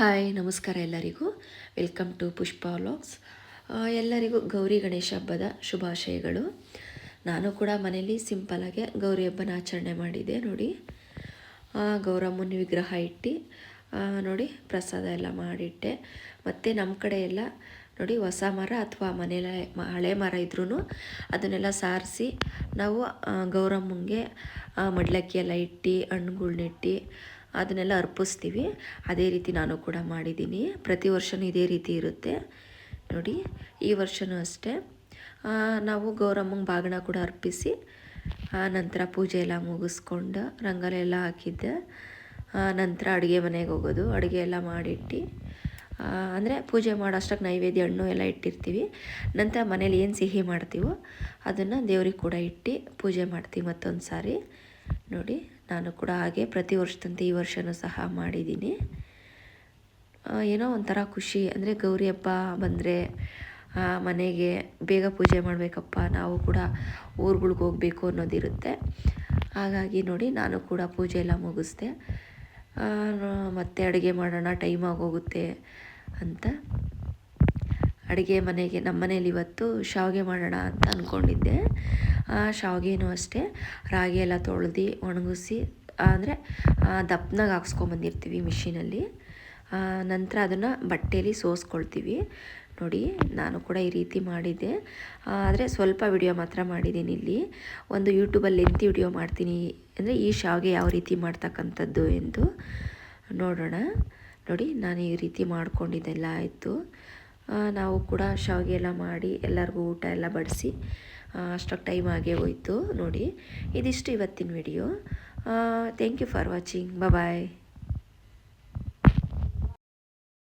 Hi, ನಮಸ್ಕಾರ ಎಲ್ಲರಿಗೂ. Welcome to Pushpa vlogs. ಎಲ್ಲರಿಗೂ ಗೌರಿ ಗಣೇಶ ಹಬ್ಬದ ಶುಭಾಶಯಗಳು. ನಾನು ಕೂಡ ಮನೇಲಿ ಸಿಂಪಲಾಗೆ ಗೌರಿ ಹಬ್ಬನ ಆಚರಣೆ ಮಾಡಿದೆ, ನೋಡಿ. ಗೌರಮ್ಮನ ವಿಗ್ರಹ ಇಟ್ಟು ನೋಡಿ, ಪ್ರಸಾದ ಎಲ್ಲ ಮಾಡಿಟ್ಟೆ. ಮತ್ತು ನಮ್ಮ ಕಡೆ ಎಲ್ಲ, ನೋಡಿ, ಹೊಸ ಮರ ಅಥವಾ ಮನೆಯಲ್ಲೇ ಹಳೆ ಮರ ಇದ್ರೂ ಅದನ್ನೆಲ್ಲ ಸಾರಿಸಿ ನಾವು ಗೌರಮ್ಮನಿಗೆ ಮಡ್ಲಕ್ಕಿ ಎಲ್ಲ ಇಟ್ಟು ಹಣ್ಣುಗಳ್ನಿಟ್ಟು ಅದನ್ನೆಲ್ಲ ಅರ್ಪಿಸ್ತೀವಿ. ಅದೇ ರೀತಿ ನಾನು ಕೂಡ ಮಾಡಿದ್ದೀನಿ. ಪ್ರತಿ ವರ್ಷವೂ ಇದೇ ರೀತಿ ಇರುತ್ತೆ. ನೋಡಿ ಈ ವರ್ಷವೂ ಅಷ್ಟೇ. ನಾವು ಗೌರಮ್ಮಂಗೆ ಬಾಗಿನ ಕೂಡ ಅರ್ಪಿಸಿ ಆ, ನಂತರ ಪೂಜೆ ಎಲ್ಲ ಮುಗಿಸ್ಕೊಂಡು ರಂಗೋಲಿ ಎಲ್ಲ ಹಾಕಿದ್ದೆ. ನಂತರ ಅಡುಗೆ ಮನೆಗೆ ಹೋಗೋದು. ಅಡುಗೆ ಎಲ್ಲ ಮಾಡಿಟ್ಟು ಅಂದರೆ ಪೂಜೆ ಮಾಡೋ ಅಷ್ಟಕ್ಕೆ ನೈವೇದ್ಯ ಹಣ್ಣು ಎಲ್ಲ ಇಟ್ಟಿರ್ತೀವಿ. ನಂತರ ಮನೇಲಿ ಏನು ಸಿಹಿ ಮಾಡ್ತೀವೋ ಅದನ್ನು ದೇವ್ರಿಗೆ ಕೂಡ ಇಟ್ಟು ಪೂಜೆ ಮಾಡ್ತೀವಿ ಮತ್ತೊಂದು ಸಾರಿ ನೋಡಿ. ನಾನು ಕೂಡ ಹಾಗೆ ಪ್ರತಿ ವರ್ಷದಂತೆ ಈ ವರ್ಷವೂ ಸಹ ಮಾಡಿದ್ದೀನಿ. ಏನೋ ಒಂಥರ ಖುಷಿ. ಅಂದರೆ ಗೌರಿ ಹಬ್ಬ ಬಂದರೆ ಮನೆಗೆ ಬೇಗ ಪೂಜೆ ಮಾಡಬೇಕಪ್ಪ, ನಾವು ಕೂಡ ಊರುಗಳಿಗೆ ಹೋಗಬೇಕು ಅನ್ನೋದಿರುತ್ತೆ. ಹಾಗಾಗಿ ನೋಡಿ, ನಾನು ಕೂಡ ಪೂಜೆ ಎಲ್ಲ ಮುಗಿಸ್ದೆ. ಮತ್ತೆ ಅಡುಗೆ ಮಾಡೋಣ ಟೈಮ್ ಆಗೋಗುತ್ತೆ ಅಂತ. ಅಡುಗೆ ಮನೆಗೆ, ನಮ್ಮ ಮನೇಲಿ ಇವತ್ತು ಶಾವಿಗೆ ಮಾಡೋಣ ಅಂತ ಅಂದ್ಕೊಂಡಿದ್ದೆ ಶಾವಿಗೆನೂ ಅಷ್ಟೇ. ರಾಗಿ ಎಲ್ಲ ತೊಳೆದು ಒಣಗಿಸಿ, ಅಂದರೆ ದಪ್ಪನಾಗ ಹಾಕ್ಸ್ಕೊಂಬಂದಿರ್ತೀವಿ ಮಿಷಿನಲ್ಲಿ. ನಂತರ ಅದನ್ನು ಬಟ್ಟೆಯಲ್ಲಿ ಸೋಸ್ಕೊಳ್ತೀವಿ. ನೋಡಿ, ನಾನು ಕೂಡ ಈ ರೀತಿ ಮಾಡಿದ್ದೆ. ಆದರೆ ಸ್ವಲ್ಪ ವಿಡಿಯೋ ಮಾತ್ರ ಮಾಡಿದ್ದೀನಿ ಇಲ್ಲಿ. ಒಂದು ಯೂಟ್ಯೂಬಲ್ಲಿ ಲೆಂತಿ ವಿಡಿಯೋ ಮಾಡ್ತೀನಿ. ಅಂದರೆ ಈ ಶಾವಿಗೆ ಯಾವ ರೀತಿ ಮಾಡ್ತಕ್ಕಂಥದ್ದು ಎಂದು ನೋಡೋಣ. ನೋಡಿ, ನಾನು ಈ ರೀತಿ ಮಾಡ್ಕೊಂಡಿದ್ದೆಲ್ಲ ಆಯಿತು. ನಾವು ಕೂಡ ಶಾವಿಗೆ ಎಲ್ಲ ಮಾಡಿ ಎಲ್ಲರಿಗೂ ಊಟ ಎಲ್ಲ ಬಡಿಸಿ ಅಷ್ಟಕ್ಕೆ ಟೈಮ್ ಆಗೇ ಹೋಯ್ತು ನೋಡಿ. ಇದಿಷ್ಟು ಇವತ್ತಿನ video thank you for watching bye